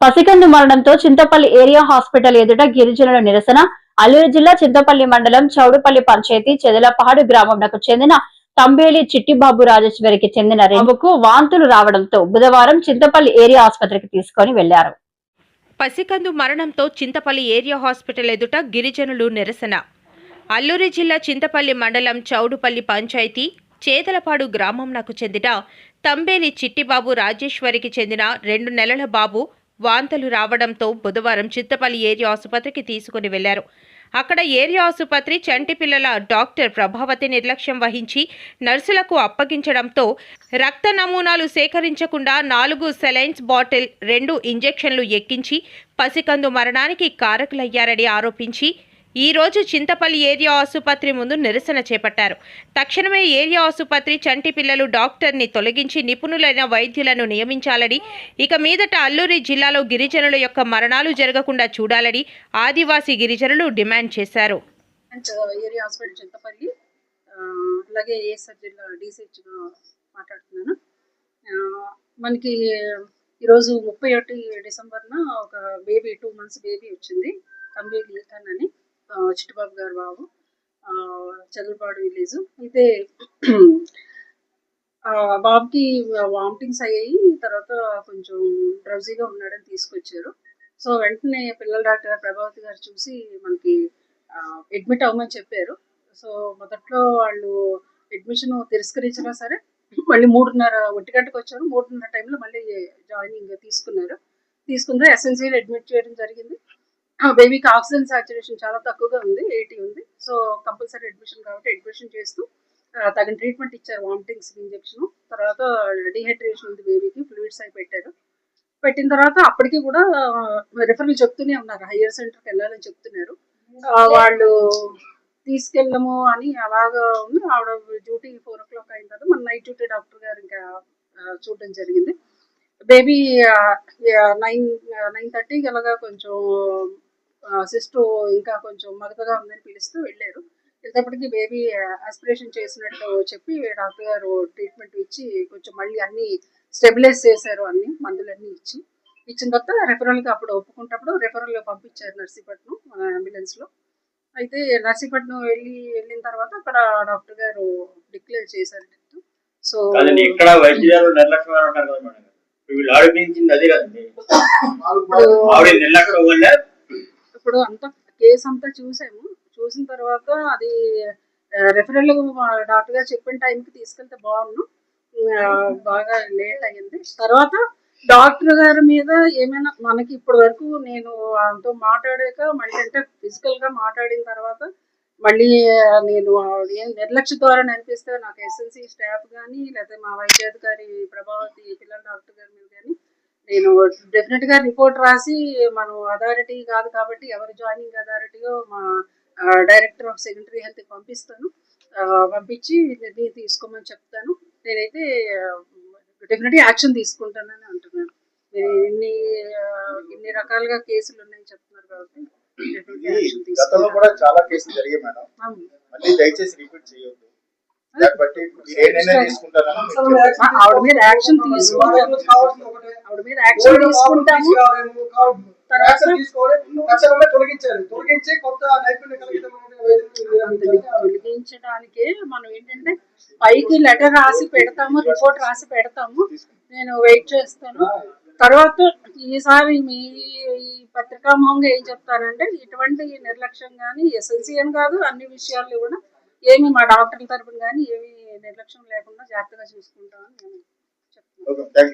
పసికందు మరణంతో Chintapalli area hospital ఎదుట గిరిజనుల నిరసన. అల్లూరు జిల్లా చింతపల్లి మండలం చౌడుపల్లి పంచాయతీ చెదలపహాడు గ్రామంకు చెందిన తంబేలి చిట్టిబాబు రాజేశ్వరికి చెందిన రేవుకు వాంతులు రావడంతో బుధవారం చింతపల్లి ఏరియా ఆసుపత్రికి తీసుకొని వెళ్ళారు. పసికందు మరణంతో చింతపల్లి ఏరియా హాస్పిటల్ ఎదుట గిరిజనులు నిరసన. అల్లూరి జిల్లా చింతపల్లి మండలం చౌడుపల్లి పంచాయతీ చేతలపాడు గ్రామంనకు చెందిన తంబేలి చిట్టిబాబు రాజేశ్వరికి చెందిన రెండు నెలల బాబు వాంతులు రావడంతో బుధవారం చిత్తపల్లి ఏరియా ఆసుపత్రికి తీసుకుని వెళ్ళారు. అక్కడ ఏరియా ఆసుపత్రి చంటి పిల్లల డాక్టర్ ప్రభావతి నిర్లక్ష్యం వహించి నర్సులకు అప్పగించడంతో రక్త నమూనాలు సేకరించకుండా నాలుగు సెలైన్స్ బాటిల్ రెండు ఇంజెక్షన్లు ఎక్కించి పసికందు మరణానికి కారకులయ్యారని ఆరోపించి ఈరోజు చింతపల్లి ఏరియా ఆసుపత్రి ముందు నిరసన చేపట్టారు. తక్షణమే ఏరియా ఆసుపత్రి చంటి పిల్లలు డాక్టర్ని తొలగించి నిపుణులైన వైద్యులను నియమించాలని ఇక మీదట అల్లూరి జిల్లాలో గిరిజనుల యొక్క మరణాలు జరగకుండా చూడాలని ఆదివాసీ గిరిజనులు డిమాండ్ చేశారు. ఏరియా హాస్పిటల్ చింతపల్లి అలాగే ఏ జిల్లా డీసీహెచ్గా మాట్లాడుతున్నాను. మనకి ఈరోజు ముప్పై ఒకటి డిసెంబర్న ఒక బేబీ టూ మంత్స్ బేబీ వచ్చింది. తంబి లీకన్ అని. చిట్టుబాబు గారు బాబు చదువుపాడు విలేజ్. అయితే బాబుకి వామిటింగ్స్ అయ్యాయి. తర్వాత కొంచెం డ్రౌజీగా ఉన్నాడని తీసుకొచ్చారు. సో వెంటనే పిల్లల డాక్టర్ ప్రభావతి గారు చూసి మనకి అడ్మిట్ అవ్వమని చెప్పారు. సో మొదట్లో వాళ్ళు అడ్మిషన్ తిరస్కరించినా సరే మళ్ళీ మూడున్నర ఒంటి గంటకు వచ్చారు. మూడున్నర టైంలో మళ్ళీ జాయినింగ్ తీసుకున్నారు. తీసుకుంటే ఎస్ఎన్సీలో అడ్మిట్ చేయడం జరిగింది. బేబీకి ఆక్సిజన్ సాచురేషన్ చాలా తక్కువగా ఉంది ఎయిటీ ఉంది. సో కంపల్సరీ అడ్మిషన్ కాబట్టి అడ్మిషన్ చేస్తూ తగిన ట్రీట్మెంట్ ఇచ్చారు వామిటింగ్స్ ఇంజెక్షన్ తర్వాత డిహైడ్రేషన్ ఉంది బేబీకి ఫ్లూయిడ్స్ అయి పెట్టారు. పెట్టిన తర్వాత అప్పటికి కూడా రిఫరల్ చెప్తూనే ఉన్నారు. హయ్యర్ సెంటర్కి వెళ్ళాలని చెప్తున్నారు. వాళ్ళు తీసుకెళ్ళము అని అలాగా ఉంది. ఆవిడ డ్యూటీ ఫోర్ ఓ క్లాక్ అయిన తర్వాత మన నైట్ డ్యూటీ డాక్టర్ గారు ఇంకా చూడడం జరిగింది. బేబీ నైన్ నైన్ థర్టీకి అలాగా కొంచెం సిస్టు ఇంకా కొంచెం మగతగా ఉందని పిలుస్తూ వెళ్ళారు. వెళ్ళేటప్పటికి బేబీ ఆస్పిరేషన్ చేసినట్టు చెప్పి డాక్టర్ గారు ట్రీట్మెంట్ ఇచ్చి కొంచెం మళ్ళీ అన్ని స్టెబిలైజ్ చేశారు అన్ని మందులన్నీ ఇచ్చి. ఇచ్చిన తర్వాత రెఫరల్కి అప్పుడు ఒప్పుకుంటప్పుడు రెఫరల్ పంపించారు నర్సీపట్నం మన అంబులెన్స్లో అయితే నర్సీపట్నం వెళ్ళి వెళ్ళిన తర్వాత అక్కడ డాక్టర్ గారు డిక్లేర్ చేశారు డెత్. సో కాదండి ఇక్కడ వైద్యులు నిర్లక్ష్యం కదా మేడం. వీళ్ళు ఆవిడ నిర్లక్ష్యం వల్ల ఇప్పుడు అంతా కేసు అంతా చూసాము. చూసిన తర్వాత అది రెఫరల్ డాక్టర్ గారు చెప్పిన టైంకి తీసుకెళ్తే బాగున్నాను బాగా లేట్ అయ్యింది. తర్వాత డాక్టర్ గారి మీద ఏమైనా మనకి ఇప్పటి వరకు నేను ఆయనతో మాట్లాడాక మళ్ళీ అంటే ఫిజికల్గా మాట్లాడిన తర్వాత మళ్ళీ నేను ఏం నిర్లక్ష్య ద్వారా అనిపిస్తే నాకు ఎస్ఎన్సి స్టాఫ్ కానీ లేకపోతే మా వైద్యాధికారి ప్రభావతి పిల్లల డాక్టర్ గారి మీద కానీ నేను డెఫినెట్గా రిపోర్ట్ రాసి మనం అథారిటీ కాదు కాబట్టి ఎవరు జాయినింగ్ అథారిటీయో మా డైరెక్టర్ ఆఫ్ సెకండరీ హెల్త్ పంపిస్తాను. పంపించి ఇది తీసుకోమని చెప్తాను. నేనైతే డెఫినెట్ యాక్షన్ తీసుకుంటానని అంటున్నాను. మీరు ఇన్ని ఇన్ని రకాలుగా కేసులు ఉన్నాయని చెప్తున్నారు కాబట్టి గతంలో. కూడా చాలా కేసులు జరిగాయి మేడం. మళ్ళీ దయచేసి రిపీట్ చేయొద్దు. నిర్ణయం ఆవిడ మీద యాక్షన్ తీసుకుంటాను ఆవిడ మీద యాక్షన్ తీసుకుంటాము. తర్వాత తొలగించి కొత్త తొలగించడానికే మనం ఏంటంటే పైకి లెటర్ రాసి పెడతాము రిపోర్ట్ రాసి పెడతాము. నేను వెయిట్ చేస్తాను. తర్వాత ఈసారి మీ ఈ పత్రికా మొహంగా ఏం చెప్తానంటే ఇటువంటి నిర్లక్ష్యం కానీ ఎస్ఎల్సీ అని కాదు అన్ని విషయాల్లో కూడా ఏమి మా డాక్టర్ల తరపున కానీ ఏమి నిర్లక్ష్యం లేకుండా జాగ్రత్తగా చూసుకుంటామని నేను చెప్తున్నాను.